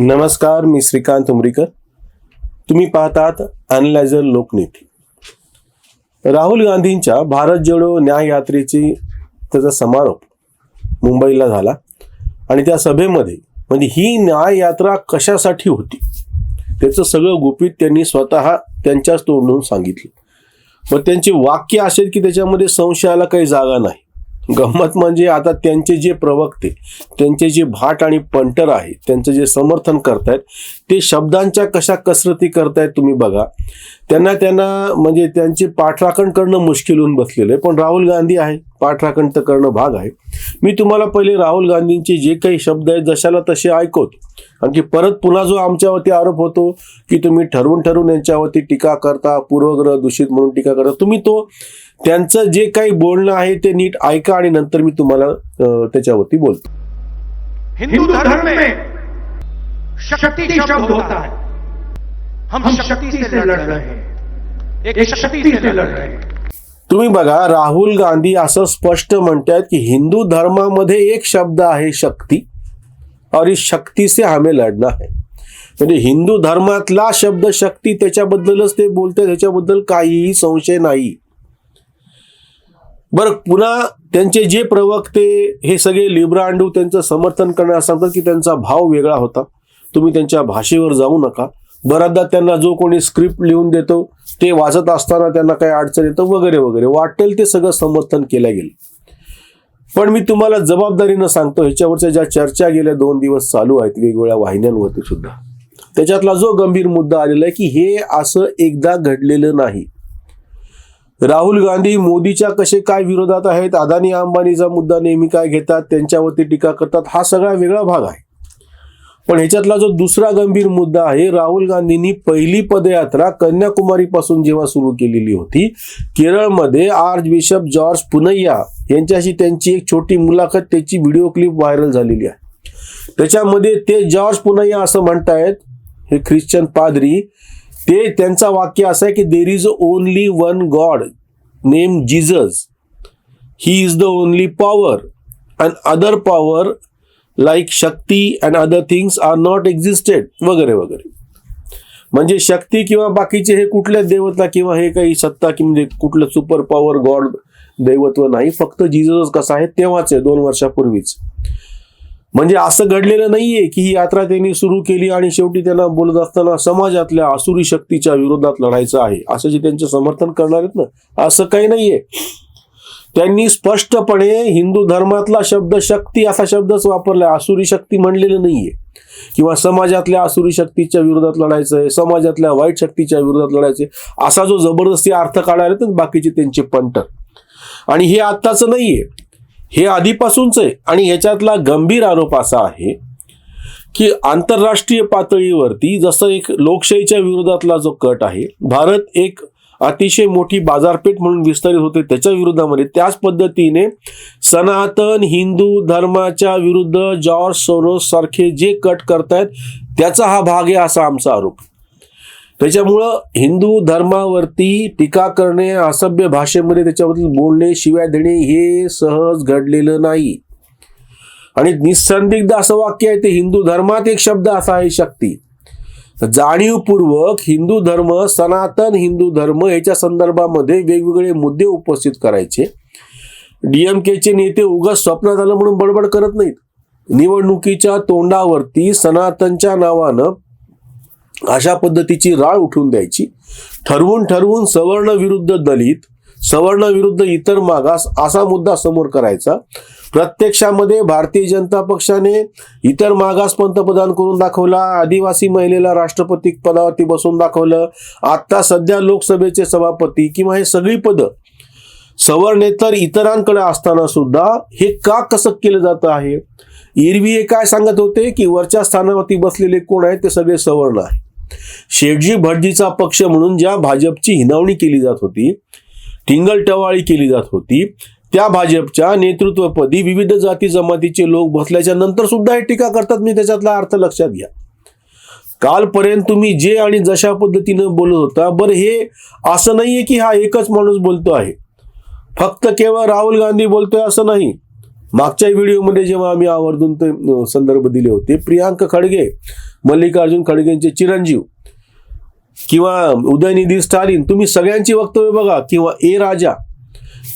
नमस्कार मी श्रीकांत उमरीकर. तुम्ही पाहतात अनलायझर लोकनेटी राहुल गांधींच्या भारत जोडो न्याय यात्रेची त्याचा समारोप मुंबईला झाला. आणि त्या सभेमध्ये म्हणजे ही न्याय यात्रा कशासाठी होती? त्याचं सगळं गुपित त्यांनी स्वतः त्यांच्याच तोंडून सांगितलं. मग त्यांचे वाक्य असेल की त्याच्यामध्ये संशयाला काही जागा नाही. गंमत म्हणजे आता त्यांचे जे प्रवक्ते त्यांचे जे भाट आणि पंटर आहे त्यांचं जे समर्थन करतायत ते शब्दांच्या कशा कसरती करतायत तुम्ही बघा. त्यांना त्यांना म्हणजे त्यांचे पाठराखण करणं मुश्किल होऊन बसलेलं आहे. पण राहुल गांधी आहे. पाठराखण तर करणं भाग आहे. मी तुम्हाला पहिले राहुल गांधींचे जे काही शब्द आहेत जशाला तसे ऐकवतो. आणखी परत पुन्हा जो आमच्यावरती आरोप होतो की तुम्ही ठरवून ठरवून यांच्यावरती टीका करता पूर्वग्रह दूषित म्हणून टीका करता. तुम्ही तो त्यांचं जे काही बोलणं आहे ते नीट ऐका आणि नंतर मी तुम्हाला त्याच्यावरती बोलतो. हिंदू धर्म शक्ति शब्द होता है। हम शक्ति से लड़ रहे हैं। एक शक्ति से लड़ रहे हैं। तुम्ही बघा राहुल गांधी असं स्पष्ट म्हणतात की हिंदू धर्मामध्ये एक शब्द आहे शक्ती और इस शक्ती से हमें लढना है। म्हणजे हिंदू धर्मातला शब्द शक्ती त्याच्याबद्दलच ते बोलतात त्याच्याबद्दल काहीही संशय नाही। बरं पुन्हा त्यांचे जे प्रवक्ते हे सगळे लिब्रांडू त्यांचं समर्थन करण्यास सांगतात की त्यांचा भाव वेगळा होता। तुम्ही त्यांच्या भाषेवर जाऊ नका. बऱ्याचदा त्यांना जो कोणी स्क्रिप्ट लिहून देतो ते वाचत असताना त्यांना काही अडचण येतं वगैरे वगैरे. वाटेल ते सगळं समर्थन केलं गेलं. पण मी तुम्हाला जबाबदारीनं सांगतो ह्याच्यावरच्या ज्या चर्चा गेल्या दोन दिवस चालू आहेत वेगवेगळ्या वाहिन्यांवरती सुद्धा त्याच्यातला जो गंभीर मुद्दा आलेला आहे की हे असं एकदा घडलेलं नाही. राहुल गांधी मोदीच्या कसे काय विरोधात आहेत अदानी अंबानीचा मुद्दा नेहमी काय घेतात त्यांच्यावरती टीका करतात हा सगळा वेगळा भाग आहे. पण ह्याच्यातला जो दुसरा गंभीर मुद्दा आहे राहुल गांधींनी पहिली पदयात्रा कन्याकुमारी पासून जेव्हा सुरू केलेली होती केरळमध्ये आर्च बिशप जॉर्ज पुनय्या यांच्याशी त्यांची एक छोटी मुलाखत त्याची व्हिडिओ क्लिप व्हायरल झालेली आहे. त्याच्यामध्ये ते जॉर्ज पुनय्या असं म्हणतायत हे ख्रिश्चन पादरी ते त्यांचा वाक्य असं आहे की there is only one God name Jesus he is the only power and other power like shakti and other things are not existed वगैरे वगैरे. म्हणजे शक्ती किंवा बाकीचे हे कुठल्या देवता किंवा हे काही सत्ता की म्हणजे कुठलं सुपर पॉवर गॉड दैवत्व नाही फक्त जिजस कसा आहे तेव्हाच आहे दोन वर्षापूर्वीच. म्हणजे असं घडलेलं नाहीये की ही यात्रा त्यांनी सुरू केली आणि शेवटी त्यांना बोलत असताना समाजातल्या असुरी शक्तीच्या विरोधात लढायचं आहे. असं जे त्यांचे समर्थन करणार आहेत ना असं काही नाहीये. त्यांनी स्पष्टपणे हिंदू धर्मातला शब्द शक्ती असा शब्दच वापरलाय आसुरी शक्ती म्हणलेलं नाहीये. किंवा समाजातल्या आसुरी शक्तीच्या विरोधात लढायचं आहे समाजातल्या वाईट शक्तीच्या विरोधात लढायचंय असा जो जबरदस्ती अर्थ काढायला तर बाकीचे त्यांचे पंटर आणि हे आत्ताचं नाहीये. हे आधीपासूनच आहे. आणि ह्याच्यातला गंभीर आरोप असा आहे की आंतरराष्ट्रीय पातळीवरती जसं एक लोकशाहीच्या विरोधातला जो कट आहे भारत एक अतिशय मोठी बाजारपेठ म्हणून विस्तारित होते त्याच्या विरोधामध्ये त्याच पद्धतीने सनातन हिंदू धर्माच्या विरुद्ध जॉर्ज सोरोस सारखे जे कट करतायत त्याचा हा भाग आहे असा आमचा आरोप. त्याच्यामुळं हिंदू धर्मावरती टीका करणे असभ्य भाषेमध्ये त्याच्याबद्दल बोलणे शिवाय देणे हे सहज घडलेलं नाही. आणि निसंदिग्ध असं वाक्य आहे ते हिंदू धर्मात एक शब्द असा आहे शक्ती. जाणीवपूर्वक हिंदू धर्म सनातन हिंदू धर्म याच्या संदर्भामध्ये वेगवेगळे मुद्दे उपस्थित करायचे. डीएमकेचे नेते उगाच स्वप्न झालं म्हणून बडबड करत नाहीत. निवडणुकीच्या तोंडावरती सनातनच्या नावानं अशा पद्धतीची राळ उठून द्यायची. ठरवून ठरवून सवर्ण विरुद्ध दलित सवर्ण विरुद्ध इतर मागास असा मुद्दा समोर करायचा. प्रत्यक्षामध्ये भारतीय जनता पक्षाने इतर मागास पंतप्रधान करून दाखवला. आदिवासी महिलेला राष्ट्रपती पदावरती बसून दाखवलं. आता सध्या लोकसभेचे सभापती किंवा हे सगळी पदं सवर्णेतर इतरांकडे असताना सुद्धा हे का कसं केलं जात आहे? एरवी हे काय सांगत होते की वरच्या स्थानावरती बसलेले कोण आहेत ते सगळे सवर्ण आहे शेठजी भटजीचा पक्ष म्हणून ज्या भाजपची हिनावणी केली जात होती टिंगलटवाळी केली जात होती. त्या भाजपच्या नेतृत्वपदी विविध जाती जमातीचे लोक बसल्याच्या नंतर सुद्धा हे टीका करतात. मी त्याच्यातला अर्थ लक्षात घ्या. कालपर्यंत तुम्ही जे आणि जशा पद्धतीनं बोलत होता बरं हे असं नाही आहे की हा एकच माणूस बोलतो आहे. फक्त केवळ राहुल गांधी बोलतोय असं नाही. मागच्या व्हिडिओमध्ये जेव्हा आम्ही आवर्जून ते संदर्भ दिले होते प्रियांका खडगे मल्लिकार्जुन खडगेंचे चिरंजीव किंवा उदयनिधी स्टालिन तुम्ही सगळ्यांची वक्तव्य बघा. किंवा ए राजा.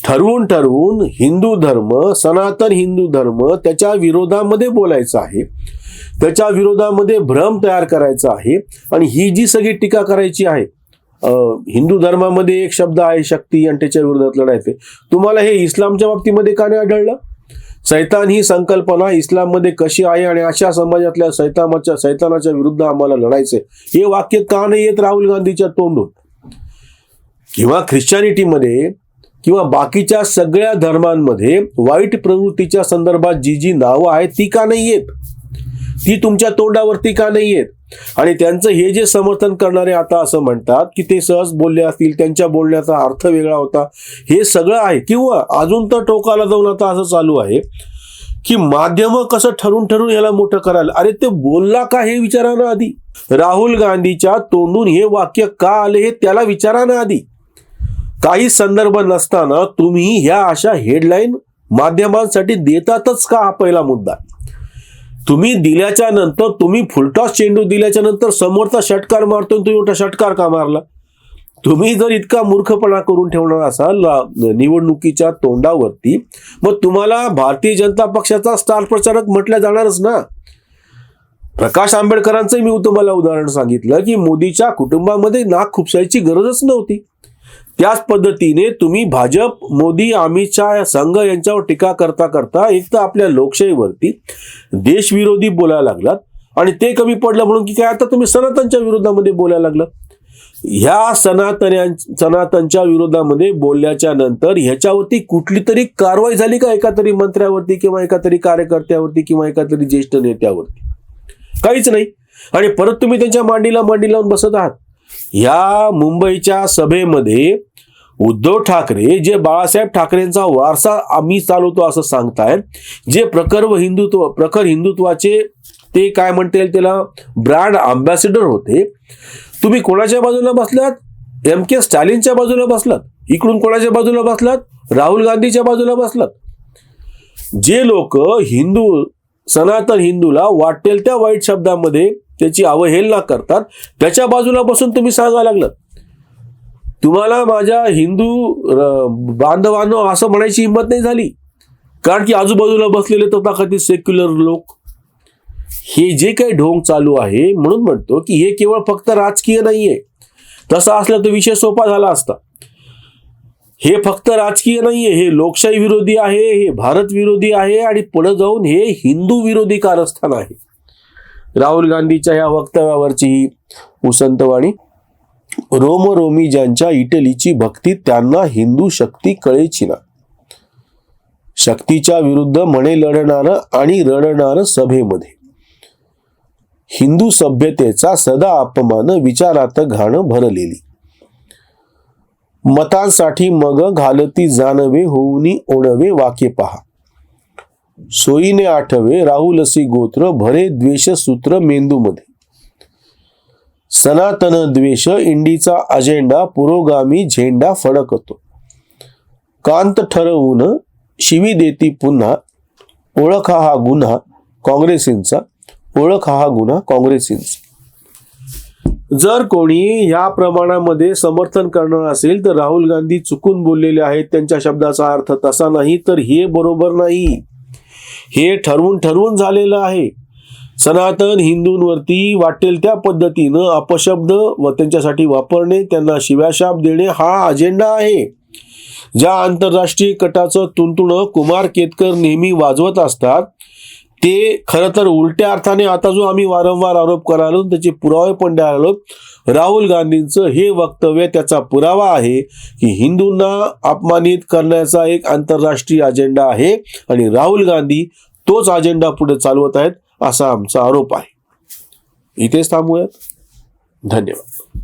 ठरवून ठरवून हिंदू धर्म सनातन हिंदू धर्म त्याच्या विरोधामध्ये बोलायचं आहे. त्याच्या विरोधामध्ये भ्रम तयार करायचा आहे. आणि ही जी सगळी टीका करायची आहे हिंदू धर्मामध्ये एक शब्द आहे शक्ती आणि त्याच्या विरोधात लढायचे तुम्हाला हे इस्लामच्या बाबतीमध्ये का नाही आढळलं? सैतान ही संकल्पना इस्लाममध्ये कशी आहे आणि अशा समाजातल्या सैतानाच्या सैतानाच्या विरुद्ध आम्हाला लढायचे हे वाक्य का नाही येत राहुल गांधीच्या तोंडून? किंवा ख्रिश्चॅनिटीमध्ये किंवा बाकीच्या सगळ्या धर्मांमध्ये वाईट प्रवृत्तीच्या संदर्भात जी जी नावं आहेत ती का नाही येत? ती तुमच्या तोंडावरती का नाही येत? आणि त्यांचं हे जे समर्थन करणारे आता असं म्हणतात की ते सहज बोलले असतील त्यांच्या बोलण्याचा अर्थ वेगळा होता. हे सगळं आहे. किंवा अजून तर टोकाला जाऊन आता असं चालू आहे की माध्यम कसं ठरून ठरून याला मोठं करायला अरे ते बोलला का हे विचारा ना आधी? राहुल गांधीच्या तोंडून हे वाक्य का आले हे त्याला विचारा ना आधी. काही संदर्भ नसताना तुम्ही ह्या अशा हेडलाईन माध्यमांसाठी देतातच का हा पहिला मुद्दा? तुम्ही दिल्याच्या नंतर तुम्ही फुलटॉस चेंडू दिल्याच्या नंतर समोरचा षटकार मारतो तुम्ही मोठा षटकार का मारला? तुम्ही जर इतका मूर्खपणा करून ठेवणार असाल निवडणुकीच्या तोंडावरती मग तुम्हाला भारतीय जनता पक्षाचा स्टार प्रचारक म्हटलं जाणारच ना? प्रकाश आंबेडकरांचं मी तुम्हाला उदाहरण सांगितलं की मोदीच्या कुटुंबामध्ये नाक खुपसायची गरजच नव्हती. त्याच पद्धतीने तुम्ही भाजप मोदी अमित शहा संघ यांच्यावर टीका करता करता एक तर आपल्या लोकशाहीवरती देशविरोधी बोलायला लागलात आणि ते कमी पडलं म्हणून की काय आता तुम्ही सनातनच्या विरोधामध्ये बोलायला लागलं. ह्या सनातन्या सनातनच्या विरोधामध्ये बोलल्याच्या नंतर ह्याच्यावरती कुठली तरी कारवाई झाली का एका तरी मंत्र्यावरती किंवा एका तरी कार्यकर्त्यावरती किंवा एका तरी ज्येष्ठ नेत्यावरती? काहीच नाही. आणि परत तुम्ही त्यांच्या मांडीला मांडी लावून बसत आहात. या मुंबईच्या सभेमध्ये उद्धव ठाकरे जे बाळासाहेब ठाकरेंचा वारसा आम्ही चालवतो असं सांगतायत जे प्रखर व हिंदुत्व प्रखर हिंदुत्वाचे ते काय म्हणता येईल त्याला? ब्रँड अम्बॅसेडर होते. तुम्ही कोणाच्या बाजूला बसलात? एम के स्टॅलिनच्या बाजूला बसलात? इकडून कोणाच्या बाजूला बसलात? राहुल गांधीच्या बाजूला बसलात? जे लोक हिंदू सनातन हिंदूला वाटेल त्या वाईट शब्दामध्ये त्याची अवहेलना करतात. त्याच्या बाजूला बसून तुम्ही सांगायला लागलं तुम्हाला माझ्या हिंदू र- बांधवांनो असं म्हणायची हिंमत नाही झाली. कारण की आजूबाजूला बसलेले तथाकथित सेक्युलर लोक हे जे काही ढोंग चालू आहे म्हणून म्हणतो की हे केवळ फक्त राजकीय नाहीये. तसा असला तर विषय सोपा झाला असता. हे फक्त राजकीय नाहीये. हे लोकशाही विरोधी आहे हे भारत विरोधी आहे आणि पुढे जाऊन हे हिंदू विरोधी कारस्थान आहे. राहुल गांधीच्या या वक्तव्यावरची ही उसंतवाणी रोम रोमी ज्यांच्या इटलीची भक्ती त्यांना हिंदू शक्ती कळेची ना. शक्तीच्या विरुद्ध म्हणे लढणार आणि रडणार सभेमध्ये. हिंदू सभ्यतेचा सदा अपमान विचारात घाण भरलेली. मतांसाठी मग घालती जानवे होऊनी ओणवे वाके पहा. सोयीने आठवे राहुलसी गोत्र भरे द्वेष सूत्र मेंदूमध्ये. सनातन द्वेष इंडीचा अजेंडा पुरोगामी झेंडा फडकतो. कांत ठरवून शिवी देती पुन्हा ओळख हा गुन्हा काँग्रेसींचा ओळख हा गुन्हा काँग्रेसींचा. जर कोणी या प्रमाणामध्ये समर्थन करणार असेल तर राहुल गांधी चुकून बोललेले आहेत त्यांच्या शब्दाचा अर्थ तसा नाही तर हे बरोबर नाही. हे ठरवून ठरवून झालेलं आहे. सनातन हिंदूंवरती वाटेल त्या पद्धतीनं अपशब्द व त्यांच्यासाठी वापरणे त्यांना शिव्याशाप देणे हा अजेंडा आहे. ज्या आंतरराष्ट्रीय कटाचं तुंतुणं कुमार केतकर नेहमी वाजवत असतात ते खरं तर उलट्या अर्थाने आता जो आम्ही वारंवार आरोप करालो त्याचे पुरावे पण द्यायलो राहुल गांधींचं हे वक्तव्य त्याचा पुरावा आहे की हिंदूंना अपमानित करण्याचा एक आंतरराष्ट्रीय अजेंडा आहे आणि राहुल गांधी तोच अजेंडा पुढे चालवत आहेत असा आमचा आरोप आहे. इथेच थांबूयात. धन्यवाद.